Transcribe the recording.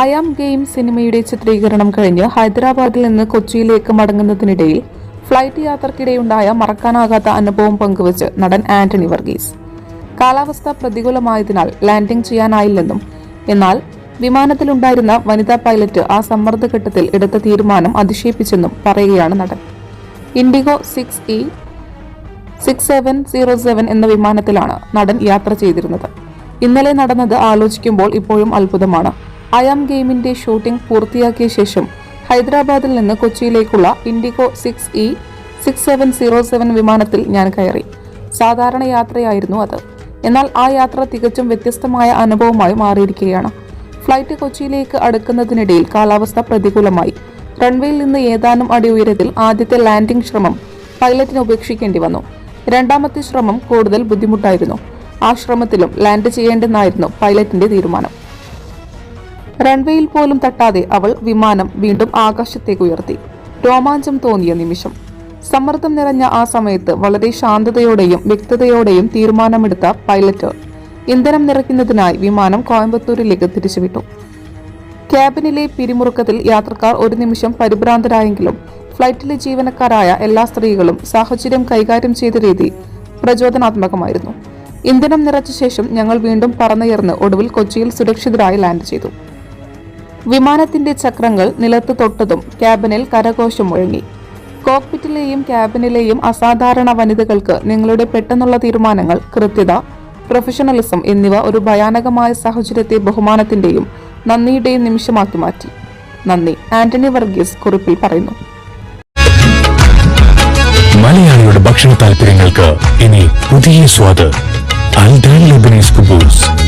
I am game സിനിമയുടെ ചിത്രീകരണം കഴിഞ്ഞ് ഹൈദരാബാദിൽ നിന്ന് കൊച്ചിയിലേക്ക് മടങ്ങുന്നതിനിടയിൽ ഫ്ലൈറ്റ് യാത്രക്കിടെയുണ്ടായ മറക്കാനാകാത്ത അനുഭവം പങ്കുവച്ച് നടൻ ആന്റണി വർഗീസ്. കാലാവസ്ഥ പ്രതികൂലമായതിനാൽ ലാൻഡിംഗ് ചെയ്യാനായില്ലെന്നും എന്നാൽ വിമാനത്തിലുണ്ടായിരുന്ന വനിതാ പൈലറ്റ് ആ സമ്മർദ്ദഘട്ടത്തിൽ എടുത്ത തീരുമാനം അതിശയിപ്പിച്ചെന്നും പറയുകയാണ് നടൻ. IndiGo six E six seven zero seven എന്ന വിമാനത്തിലാണ് നടൻ യാത്ര ചെയ്തിരുന്നത്. ഇന്നലെ നടന്നത് ആലോചിക്കുമ്പോൾ ഇപ്പോഴും അത്ഭുതമാണ്. അയാം ഗെയിമിന്റെ ഷൂട്ടിംഗ് പൂർത്തിയാക്കിയ ശേഷം ഹൈദരാബാദിൽ നിന്ന് കൊച്ചിയിലേക്കുള്ള IndiGo six E six seven zero seven വിമാനത്തിൽ ഞാൻ കയറി. സാധാരണ യാത്രയായിരുന്നു അത്. എന്നാൽ ആ യാത്ര തികച്ചും വ്യത്യസ്തമായ അനുഭവമായി മാറിയിരിക്കുകയാണ്. ഫ്ലൈറ്റ് കൊച്ചിയിലേക്ക് അടുക്കുന്നതിനിടയിൽ കാലാവസ്ഥ പ്രതികൂലമായി. റൺവേയിൽ നിന്ന് ഏതാനും അടി ഉയരത്തിൽ ആദ്യത്തെ ലാൻഡിംഗ് ശ്രമം പൈലറ്റിന് ഉപേക്ഷിക്കേണ്ടി വന്നു. രണ്ടാമത്തെ ശ്രമം കൂടുതൽ ബുദ്ധിമുട്ടായിരുന്നു. ആ ശ്രമത്തിലും ലാൻഡ് ചെയ്യേണ്ടെന്നായിരുന്നു പൈലറ്റിന്റെ തീരുമാനം. റൺവേയിൽ പോലും തട്ടാതെ അവൾ വിമാനം വീണ്ടും ആകാശത്തേക്ക് ഉയർത്തി. രോമാഞ്ചം തോന്നിയ നിമിഷം. സമ്മർദ്ദം നിറഞ്ഞ ആ സമയത്ത് വളരെ ശാന്തതയോടെയും വ്യക്തതയോടെയും തീരുമാനമെടുത്ത പൈലറ്റ്. ഇന്ധനം നിറയ്ക്കുന്നതിനായി വിമാനം കോയമ്പത്തൂരിലേക്ക് തിരിച്ചുവിട്ടു. ക്യാബിനിലെ പിരിമുറുക്കത്തിൽ യാത്രക്കാർ ഒരു നിമിഷം പരിഭ്രാന്തരായെങ്കിലും ഫ്ലൈറ്റിലെ ജീവനക്കാരായ എല്ലാ സ്ത്രീകളും സാഹചര്യം കൈകാര്യം ചെയ്ത രീതി പ്രചോദനാത്മകമായിരുന്നു. ഇന്ധനം നിറച്ച ശേഷം ഞങ്ങൾ വീണ്ടും പറന്നുയർന്ന് ഒടുവിൽ കൊച്ചിയിൽ സുരക്ഷിതരായി ലാൻഡ് ചെയ്തു. വിമാനത്തിന്റെ ചക്രങ്ങൾ നിലത്ത് തൊട്ടതും ക്യാബിനിൽ കരഘോഷം മുഴങ്ങി. കോക്പിറ്റിലെയും ക്യാബിനിലെയും അസാധാരണ വനിതകൾക്ക് നിങ്ങളുടെ പെട്ടെന്നുള്ള തീരുമാനങ്ങൾ കൃത്യത പ്രൊഫഷണലിസം എന്നിവ ഒരു ഭയാനകമായ സാഹചര്യത്തെ ബഹുമാനത്തിന്റെയും നന്ദിയുടെയും നിമിഷമാക്കി മാറ്റി. നന്ദി. ആന്റണി വർഗീസ് കുറിപ്പിൽ പറയുന്നു. മലയാളിയുടെ ഭക്ഷണ താല്പര്യങ്ങൾക്ക് ഇനി പുതിയ സ്വാദ്. അൽദാൻ ലെബനീസ് കുബൂസ്.